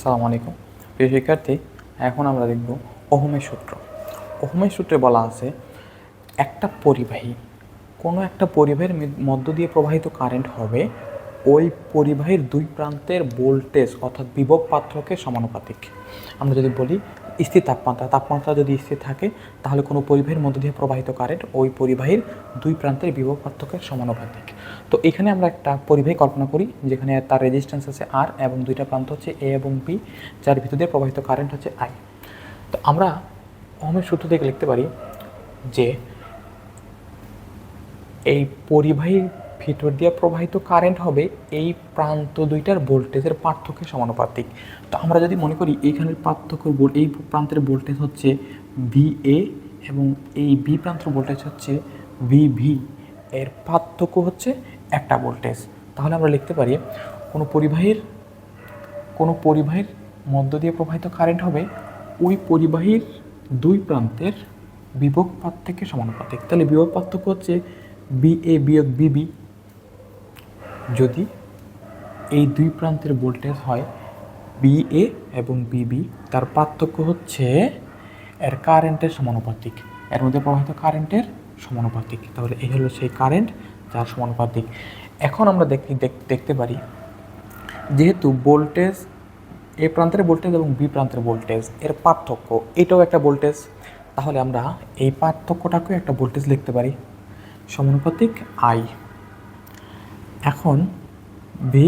আসসালামু আলাইকুম। প্রিয় শিক্ষার্থী, এখন আমরা দেখব ওহমের সূত্র। ওহমের সূত্রে বলা আছে, একটা পরিবাহী, কোনো একটা পরিবাহীর মধ্য দিয়ে প্রবাহিত কারেন্ট হবে ওই পরিবাহীর দুই প্রান্তের ভোল্টেজ অর্থাৎ বিভব পার্থক্যের সমানুপাতিক। আমরা যদি বলি স্থির তাপমাত্রা তাপমাত্রা যদি স্থির থাকে, তাহলে কোনো পরিবাহীর মধ্য দিয়ে প্রবাহিত কারেন্ট ওই পরিবাহীর দুই প্রান্তের বিভব পার্থক্যের সমানুপাতিক। তো এখানে আমরা একটা পরিবাহী কল্পনা করি, যেখানে তার রেজিস্ট্যান্স আছে আর এবং দুইটা প্রান্ত হচ্ছে এ এবং বি যার ভিতর দিয়ে প্রবাহিত কারেন্ট হচ্ছে আই তো আমরা ওহমের সূত্র থেকে লিখতে পারি যে এই পরিবাহীর ভিতর দিয়ে প্রবাহিত কারেন্ট হবে, এই প্রান্ত দুইটার ভোল্টেজের পার্থক্যের সমানুপাতিক। তো আমরা যদি মনে করি এইখানের পার্থক্য এই প্রান্তের ভোল্টেজ হচ্ছে ভি এ এবং এই বি প্রান্তের ভোল্টেজ হচ্ছে ভি ভি এর পার্থক্য হচ্ছে একটা ভোল্টেজ। তাহলে আমরা লিখতে পারি, কোনো পরিবাহীর কোনো পরিবাহীর মধ্য দিয়ে প্রবাহিত কারেন্ট হবে, ওই পরিবাহীর দুই প্রান্তের বিভব পার্থক্যের সমানুপাতিক। তাহলে বিভব পার্থক্য হচ্ছে বিএ বিয়োগ বিবি যদি এই দুই প্রান্তের ভোল্টেজ হয় বি এ এবং বিবি তার পার্থক্য হচ্ছে এর কারেন্টের সমানুপাতিক। এর মধ্যে প্রবাহিত কারেন্টের সমানুপাতিক। তাহলে এই হলো সেই কারেন্ট, যার সমানুপাতিক। এখন আমরা দেখ- দেখতে পারি, যেহেতু ভোল্টেজ এ প্রান্তের ভোল্টেজ এবং বি প্রান্তের ভোল্টেজ, এর পার্থক্য এটাও একটা ভোল্টেজ। তাহলে আমরা এই পার্থক্যটাকেও একটা ভোল্টেজ লিখতে পারি। সমানুপাতিক আই এখন V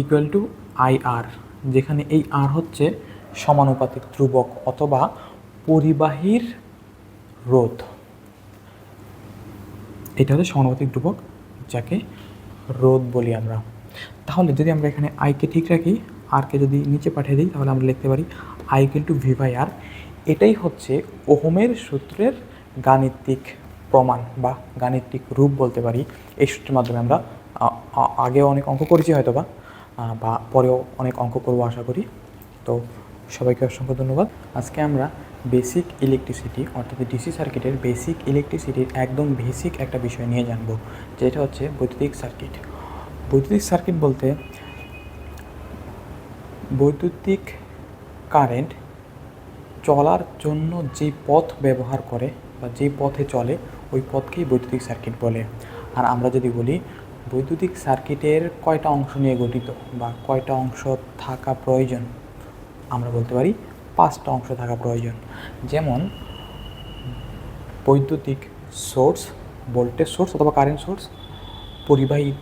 equal to I R যেখানে এই আর হচ্ছে সমানুপাতিক ধ্রুবক অথবা পরিবাহীর রোধ। এটা হচ্ছে সমানুপাতিক ধ্রুবক, যাকে রোধ বলি আমরা। তাহলে যদি আমরা এখানে আইকে ঠিক রাখি আরকে যদি নিচে পাঠিয়ে দিই, তাহলে আমরা লিখতে পারি I equal to V by R এটাই হচ্ছে ওহমের সূত্রের গাণিতিক প্রমাণ বা গাণিতিক রূপ বলতে পারি। এই সূত্রের মাধ্যমে আমরা আগেও অনেক অঙ্ক করেছি হয়তো বা বা পরেও অনেক অঙ্ক করব আশা করি। তো সবাইকে অসংখ্য ধন্যবাদ। আজকে আমরা বেসিক ইলেকট্রিসিটি অর্থাৎ ডিসি সার্কিটের বেসিক ইলেকট্রিসিটির একদম বেসিক একটা বিষয় নিয়ে জানব, যেটা হচ্ছে বৈদ্যুতিক সার্কিট বৈদ্যুতিক সার্কিট বলতে বৈদ্যুতিক কারেন্ট চলার জন্য যে পথ ব্যবহার করে বা যে পথে চলে, ওই পথকেই বৈদ্যুতিক সার্কিট বলে। আর আমরা যদি বলি বৈদ্যুতিক সার্কিটের কয়টা অংশ নিয়ে গঠিত বা কয়টা অংশ থাকা প্রয়োজন? আমরা বলতে পারি পাঁচটা অংশ থাকা প্রয়োজন। যেমন বৈদ্যুতিক সোর্স, ভোল্টেজ সোর্স অথবা কারেন্ট সোর্স, পরিবাহী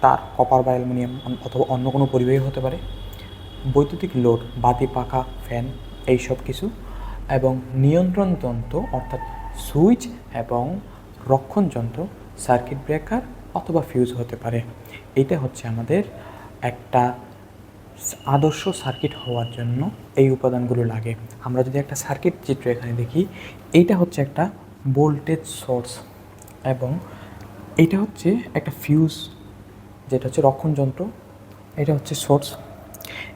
তার কপার বা অ্যালুমিনিয়াম অথবা অন্য কোনো পরিবাহী হতে পারে, বৈদ্যুতিক লোড, বাতি, পাখা, ফ্যান এই সব কিছু এবং নিয়ন্ত্রণ যন্ত্র অর্থাৎ সুইচ এবং রক্ষণ যন্ত্র সার্কিট ব্রেকার অথবা ফিউজ হতে পারে। এটা হচ্ছে আমাদের একটা আদর্শ সার্কিট হওয়ার জন্য এই উপাদানগুলো লাগে। আমরা যদি একটা সার্কিট চিত্র এখানে দেখি, এইটা হচ্ছে একটা ভোল্টেজ সোর্স এবং এটা হচ্ছে একটা ফিউজ যেটা হচ্ছে রক্ষণযন্ত্র, এটা হচ্ছে সোর্স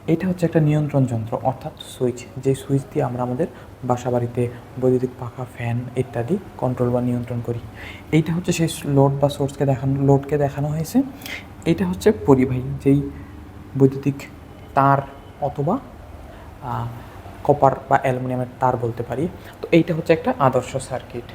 এটা হচ্ছে একটা নিয়ন্ত্রণ যন্ত্র, অর্থাৎ সুইচ যে সুইচ দিয়ে আমরা আমাদের বাসা বাড়িতে বৈদ্যুতিক পাখা ফ্যান ইত্যাদি কন্ট্রোল বা নিয়ন্ত্রণ করি। এইটা হচ্ছে সেই লোড বা সোর্সকে দেখানো লোডকে দেখানো হয়েছে। এটা হচ্ছে পরিবাহী, যেই বৈদ্যুতিক তার অথবা কপার বা অ্যালুমিনিয়ামের তার বলতে পারি। তো এইটা হচ্ছে একটা আদর্শ সার্কিট